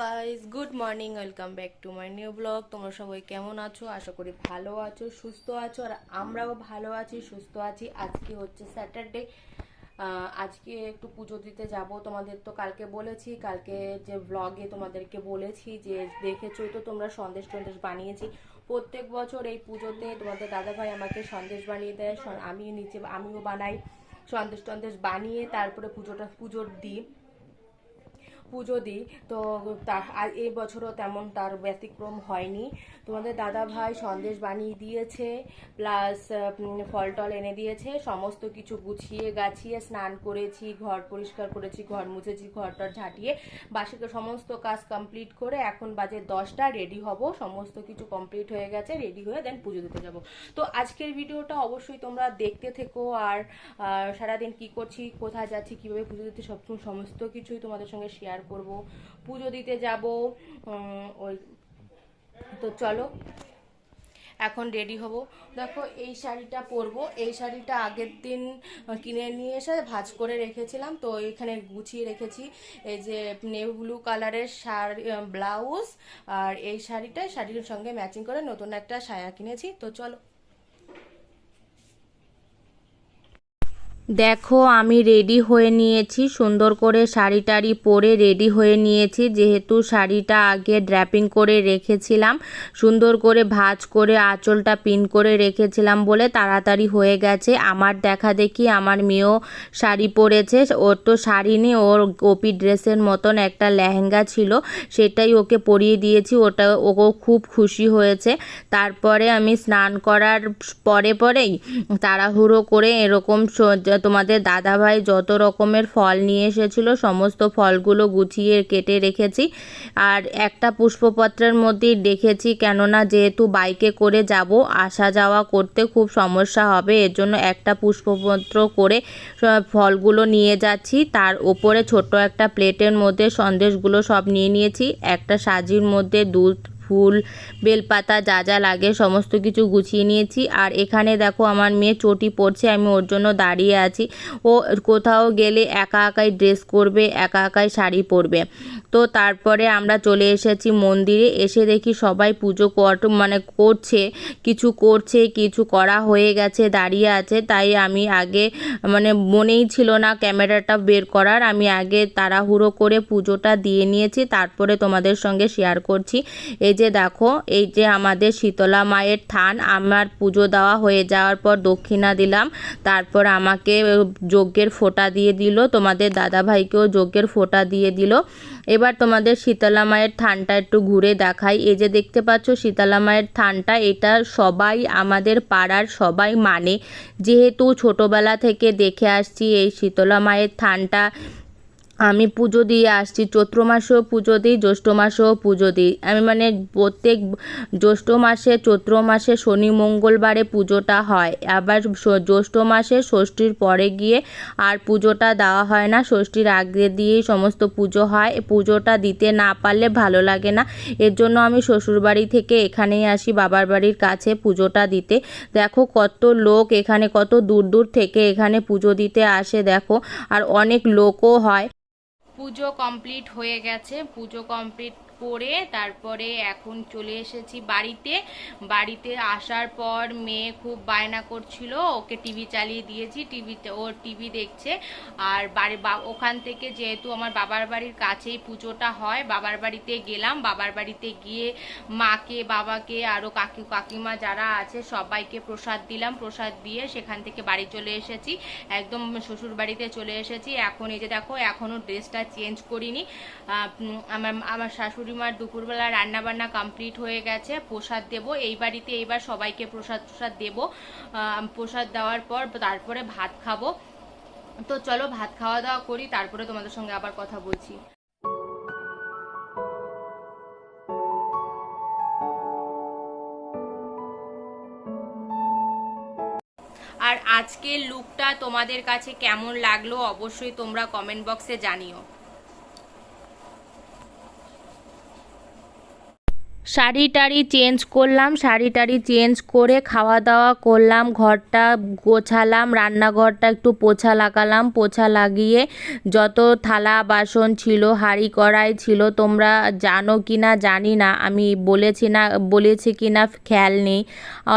Guys good morning welcome back to my new blog তোমরা সবাই কেমন আছো? আশা করি ভালো আছো, সুস্থ আছো, আর আমরাও ভালো আছি, সুস্থ আছি। আজকে হচ্ছে স্যাটারডে আজকে একটু পুজো দিতে যাব। তোমাদের তো কালকে বলেছি, কালকে যে ব্লগে তোমাদেরকে বলেছি যে দেখেছোই তো তোমরা সন্দেশ টন্দেশ বানিয়েছি। প্রত্যেক বছর এই পুজোতে তোমাদের দাদাভাই আমাকে সন্দেশ বানিয়ে দেয় আমি নিচে, আমিও বানাই। সন্দেশ টন্দেশ বানিয়ে তারপরে পুজোটা, পুজোর দিই পুজো দিই, তো তার এই বছরও তেমন তার ব্যতিক্রম হয়নি। তোমাদের দাদা ভাই সন্দেশ বানিয়ে দিয়েছে প্লাস ফল টল এনে দিয়েছে, সমস্ত কিছু গুছিয়ে গাছিয়ে স্নান করেছি, ঘর পরিষ্কার করেছি, ঘর মুছেছি ঘরটার ঝাঁটিয়ে বাসিকে সমস্ত কাজ কমপ্লিট করে এখন বাজে দশটা রেডি হব, সমস্ত কিছু কমপ্লিট হয়ে গেছে রেডি হয়ে দেন পুজো দিতে যাব। তো আজকের ভিডিওটা অবশ্যই তোমরা দেখতে থেকো আর সারাদিন কি করছি, কোথায় যাচ্ছি, কীভাবে পুজো দিতে সব সমস্ত কিছুই তোমাদের সঙ্গে শেয়ার করব। পুজো দিতে যাব। ওই, তো চলো, এখন রেডি হব। দেখো, এই শাড়িটা পরবো। এই শাড়িটা আগের দিন কিনে নিয়ে এসে ভাঁজ করে রেখেছিলাম। তো এখানে গুছিয়ে রেখেছি। এই যে নেভি ব্লু কালারের শাড়ি, ব্লাউজ আর এই শাড়িটা শাড়ির সঙ্গে ম্যাচিং করে নতুন একটা সায়া কিনেছি। তো চলো। দেখো, আমি রেডি হয়ে নিয়েছি। সুন্দর করে শাড়ি টাড়ি পরে রেডি হয়ে নিয়েছি। যেহেতু শাড়িটা আগে ড্র্যাপিং করে রেখেছিলাম, সুন্দর করে ভাঁজ করে আঁচলটা পিন করে রেখেছিলাম বলে তাড়াতাড়ি হয়ে গেছে। আমার দেখা দেখি আমার মেয়েও শাড়ি পরেছে। ওর তো শাড়ি নেই, ওর গোপি ড্রেসের মতন একটা লেহেঙ্গা ছিল, সেটাই ওকে পরিয়ে দিয়েছি। ওটা ও খুব খুশি হয়েছে। তারপরে আমি স্নান করার পরে পরেই তাড়াহুড়ো করে এরকম তোমাদের দাদাভাই যত রকমের ফল নিয়ে এসেছিল, সমস্ত ফলগুলো গুছিয়ে কেটে রেখেছি। আর একটা পুষ্পপত্রের মধ্যেই রেখেছি কেননা যেহেতু বাইকে করে যাব, আসা যাওয়া করতে খুব সমস্যা হবে এর জন্য একটা পুষ্পপত্র করে ফলগুলো নিয়ে যাচ্ছি। তার ওপরে ছোট একটা প্লেটের মধ্যে সন্দেশগুলো সব নিয়ে নিয়েছি। একটা সাজির মধ্যে দুধ ফুল, বেলপাতা যা যা লাগে সমস্ত কিছু গুছিয়ে নিয়েছি। আর এখানে দেখো আমার মেয়ে চটি পড়ছে আমি ওর জন্য দাঁড়িয়ে আছি। ও কোথাও গেলে একা একাই ড্রেস করবে, একা একাই শাড়ি পরবে। তো তারপরে আমরা চলে এসেছি মন্দিরে, এসে দেখি সবাই পুজো কর মানে করছে, কিছু করছে, কিছু করা হয়ে গেছে, দাঁড়িয়ে আছে। তাই আমি আগে মানে মনেই ছিল না ক্যামেরাটা বের করার। আমি আগে তাড়াহুড়ো করে পুজোটা দিয়ে নিয়েছি, তারপরে তোমাদের সঙ্গে শেয়ার করছি। এই যে দেখো, এই যে আমাদের শীতলা মায়ের থান, আমার পুজো দেওয়া হয়ে যাওয়ার পর দক্ষিণা দিলাম। তারপর আমাকে যজ্ঞের ফোঁটা দিয়ে দিল, তোমাদের দাদাভাইকেও যজ্ঞের ফোঁটা দিয়ে দিল। এবার তোমাদের শীতলা মায়ের থানটা একটু ঘুরে দেখাই। এই যে দেখতে পাচ্ছ, শীতলা মায়ের থানটা, এটা সবাই আমাদের পাড়ার সবাই মানে। যেহেতু ছোটোবেলা থেকে দেখে আসছি, এই শীতলা মায়ের থানটা আমি পুজো দিয়ে আসছি, চৈত্র মাসেও পুজো দিই, জ্যৈষ্ঠ মাসেও পুজো দিই। আমি মানে প্রত্যেক জ্যৈষ্ঠ মাসে, চৈত্র মাসে শনি মঙ্গলবারে পুজোটা হয়। আবার জ্যৈষ্ঠ মাসে ষষ্ঠীর পরে গিয়ে আর পুজোটা দেওয়া হয় না। ষষ্ঠীর আগে দিয়েই সমস্ত পুজো হয়। পুজোটা দিতে না পারলে ভালো লাগে না। এর জন্য আমি শ্বশুরবাড়ি থেকে এখানেই আসি, বাবার বাড়ির কাছে পুজোটা দিতে। দেখো কত লোক এখানে, কত দূর দূর থেকে এখানে পুজো দিতে আসে, দেখো। আর অনেক লোকও হয়। পুজো কমপ্লিট হয়ে গেছে। পুজো কমপ্লিট করে তারপরে এখন চলে এসেছি বাড়িতে। বাড়িতে আসার পর মেয়ে খুব বায়না করছিল, ওকে টিভি চালিয়ে দিয়েছি টিভিতে ওর টিভি দেখছে। আর বাড়ি ওখান থেকে যেহেতু আমার বাবার বাড়ির কাছেই পুজোটা হয়, বাবার বাড়িতে গেলাম। বাবার বাড়িতে গিয়ে মাকে, বাবাকে আরও কাকি, কাকিমা যারা আছে, সবাইকে প্রসাদ দিলাম। প্রসাদ দিয়ে সেখান থেকে বাড়ি চলে এসেছি। একদম শ্বশুর বাড়িতে চলে এসেছি। এখন এই যে দেখো এখনও ড্রেসটা চেঞ্জ করিনি। আমার আমার শাশুড়ি মার দুপুরবেলা রান্না বান্না কমপ্লিট হয়ে গেছে, প্রসাদ দেব। এই বাড়িতে এইবার সবাইকে প্রসাদ প্রসাদ দেবো। প্রসাদ দেওয়ার পর তারপরে ভাত খাব। তো চলো ভাত খাওয়া দাওয়া করি, তারপরে তোমাদের সঙ্গে আবার কথা বলছি। আর আজকের লুকটা তোমাদের কাছে কেমন লাগল অবশ্যই তোমরা কমেন্ট বক্সে জানিও। শাড়ি টাড়ি চেঞ্জ করলাম শাড়ি টাড়ি চেঞ্জ করে খাওয়া দাওয়া করলাম, ঘরটা গোছালাম, রান্নাঘরটা একটু পোছা লাগালাম, পোছা লাগিয়ে যত থালা বাসন ছিল, হাঁড়ি কড়াই ছিল, তোমরা জানো কি না জানি না, আমি বলেছি না, বলেছি কি না খেয়াল নেই।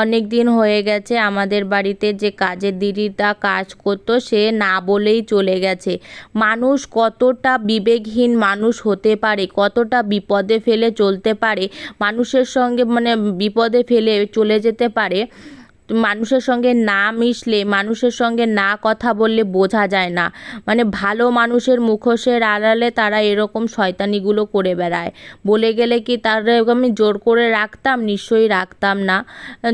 অনেক দিন হয়ে গেছে, আমাদের বাড়িতে যে কাজের দিদিটা কাজ করতো, সে না বলেই চলে গেছে। মানুষ কতটা বিবেকহীন মানুষ হতে পারে, কতটা বিপদে ফেলে চলতে পারে মানুষের সঙ্গে মানে বিপদে ফেলে চলে যেতে পারে। মানুষের সঙ্গে না মিশলে, মানুষের সঙ্গে না কথা বললে বোঝা যায় না। মানে ভালো মানুষের মুখোশের আড়ালে তারা এরকম শয়তানিগুলো করে বেড়ায়। বলে গেলে কি তার আমি জোর করে রাখতাম? নিশ্চয়ই রাখতাম না।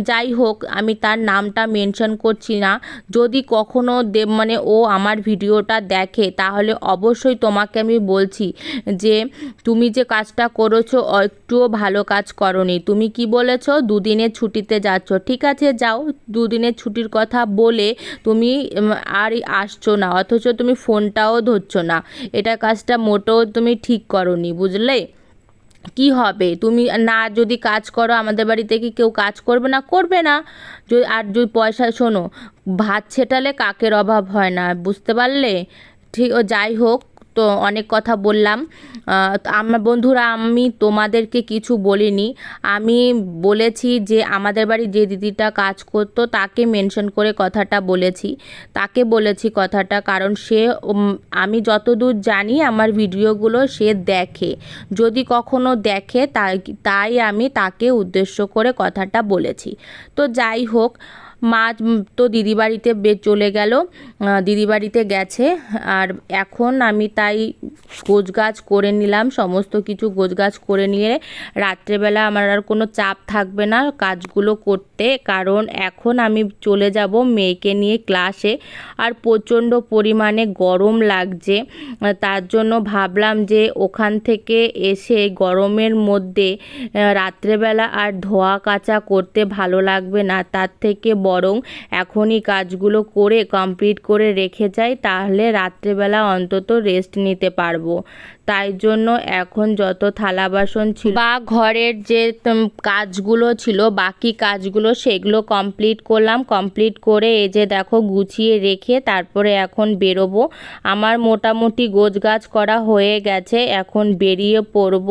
যাই হোক, আমি তার নামটা মেনশন করছি না। যদি কখনো দেব মানে ও আমার ভিডিওটা দেখে, তাহলে অবশ্যই তোমাকে আমি বলছি যে, তুমি যে কাজটা করেছ, একটুও ভালো কাজ করনি। তুমি কি বলেছ? দুদিনের ছুটিতে যাচ্ছ। ঠিক আছে, যাও। দুদিনের ছুটির কথা বলে তুমি আর আসছো না, অথচ তুমি ফোনটাও ধরছো না। এটা কাজটা মোটেও তুমি ঠিক করনি, বুঝলে? কি হবে? তুমি না যদি কাজ করো, আমাদের বাড়িতে কি কেউ কাজ করবে না? করবে না। যদি আর যদি পয়সা শোনো, ভাত ছেটালে কাকের অভাব হয় না, বুঝতে পারলে? ঠিক, ও যাই হোক তো অনেক কথা বললাম। আমার বন্ধুরা, আমি তোমাদেরকে কিছু বলিনি। আমি বলেছি যে আমাদের বাড়ি যে দিদিটা কাজ করতো, তাকে মেনশন করে কথাটা বলেছি। তাকে বলেছি কথাটা কারণ সে আমি যতদূর জানি আমার ভিডিওগুলো সে দেখে। যদি কখনো দেখে, তাই তাই আমি তাকে উদ্দেশ্য করে কথাটা বলেছি। তো যাই হোক মা তো দিদি বাড়িতে বে- চলে গেল দিদি বাড়িতে গেছে, আর এখন আমি তাই গোছগাছ করে নিলাম, সমস্ত কিছু গোছগাছ করে নিয়ে রাত্রেবেলা আমার আর কোনো চাপ থাকবে না কাজগুলো করতে, কারণ এখন আমি চলে যাব মেয়েকে নিয়ে ক্লাসে আর প্রচণ্ড পরিমাণে গরম লাগছে তার জন্য ভাবলাম যে ওখান থেকে এসে গরমের মধ্যে রাত্রেবেলা আর ধোয়া কাচা করতে ভালো লাগবে না, তার থেকে বরং এখনই কাজগুলো করে কমপ্লিট করে রেখে যাই তাহলে রাত্রেবেলা অন্তত রেস্ট নিতে পারব। তাই জন্য এখন যত থালা বাসন ছিল বা ঘরের যে কাজগুলো ছিল, বাকি কাজগুলো সেগুলো কমপ্লিট করলাম। কমপ্লিট করে এই যে দেখো গুছিয়ে রেখে তারপরে এখন বেরোবো। আমার মোটামুটি গোছগাছ করা হয়ে গেছে, এখন বেরিয়ে পড়ব।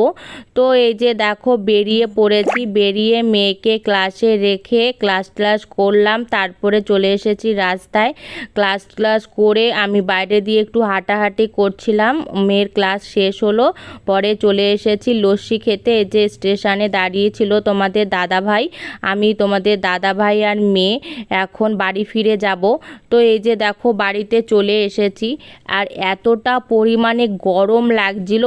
তো এই যে দেখো বেরিয়ে পড়েছি, বেরিয়ে মেয়েকে ক্লাসে রেখে ক্লাস ক্লাস করলাম। তারপরে চলে এসেছি রাস্তায়। ক্লাস ক্লাস করে আমি বাইরে দিয়ে একটু হাঁটাহাঁটি করছিলাম। মেয়ের ক্লাস শেষ হলো। পরে চলে এসেছি লস্যি খেতে। যে স্টেশনে দাঁড়িয়েছিল তোমাদের দাদা ভাই আমি তোমাদের দাদা ভাই আর মেয়ে। এখন বাড়ি ফিরে যাব। তো এই যে দেখো, বাড়িতে চলে এসেছি। আর এতটা পরিমাণে গরম লাগছিল।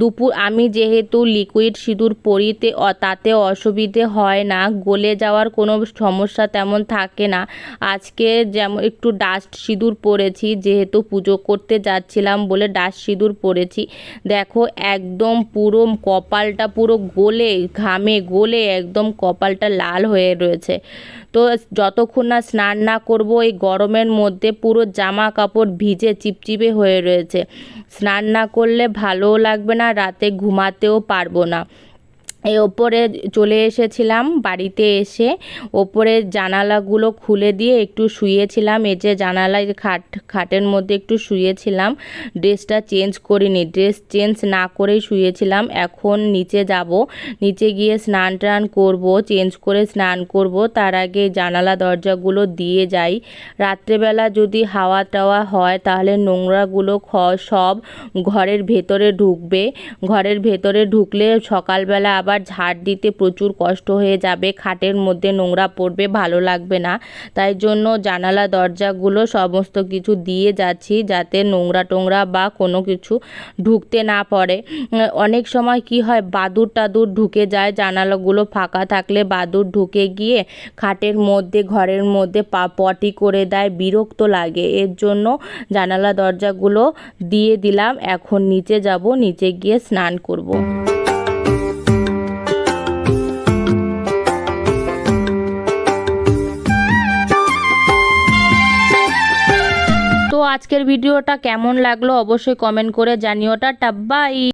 দুপুর, আমি যেহেতু লিকুইড সিঁদুর পরিতে তাতে অসুবিধে হয় না। গলে যাওয়ার কোনো সমস্যা তেমন থাকে না। আজকে যেমন একটু ডাস্ট সিঁদুর পরেছি, যেহেতু পুজো করতে যাচ্ছিলাম বলে ডাস্ট সিঁদুর পরেছি। দেখো একদম পুরো কপালটা পুরো গলে, ঘামে গলে একদম কপালটা লাল হয়ে রয়েছে। তো যতক্ষণ না স্নান না করব, এই গরমের মধ্যে পুরো জামা কাপড় ভিজে চিপচিপে হয়ে রয়েছে। স্নান না করলে ভালোও লাগবে না, রাতে ঘুমাতেও পারব না। এই ওপরে চলে এসেছিলাম বাড়িতে এসে। ওপরে জানালাগুলো খুলে দিয়ে একটু শুয়েছিলাম। এই যে জানালায় খাট, খাটের মধ্যে একটু শুয়েছিলাম। ড্রেসটা চেঞ্জ করিনি। ড্রেস চেঞ্জ না করেই শুয়েছিলাম। এখন নিচে যাব। নিচে গিয়ে স্নান টান করব, চেঞ্জ করে স্নান করব। তার আগে জানালা দরজাগুলো দিয়ে যাই। রাত্রেবেলা যদি হাওয়া টাওয়া হয়, তাহলে নোংরাগুলো খ, সব ঘরের ভেতরে ঢুকবে। ঘরের ভেতরে ঢুকলে সকালবেলা আবার ঝাড় দিতে প্রচুর কষ্ট হয়ে যাবে খাটের মধ্যে নোংরা পড়বে ভালো লাগবে না। তাই জন্য জানালা দরজাগুলো সমস্ত কিছু দিয়ে যাচ্ছি যাতে নোংরা টোংরা বা কোনো কিছু ঢুকতে না উম, অনেক সময় কি হয় বাদুর টাদুর ঢুকে যায় জানালাগুলো ফাঁকা থাকলে বাদুর ঢুকে গিয়ে খাটের মধ্যে ঘরের মধ্যে পা পটি করে দেয় বিরক্ত লাগে। এর জন্য জানালা দরজাগুলো দিয়ে দিলাম এখন নিচে যাব নিচে গিয়ে স্নান করব। আজকের ভিডিওটা কেমন লাগল অবশ্যই কমেন্ট করে জানিও টাটা বাই।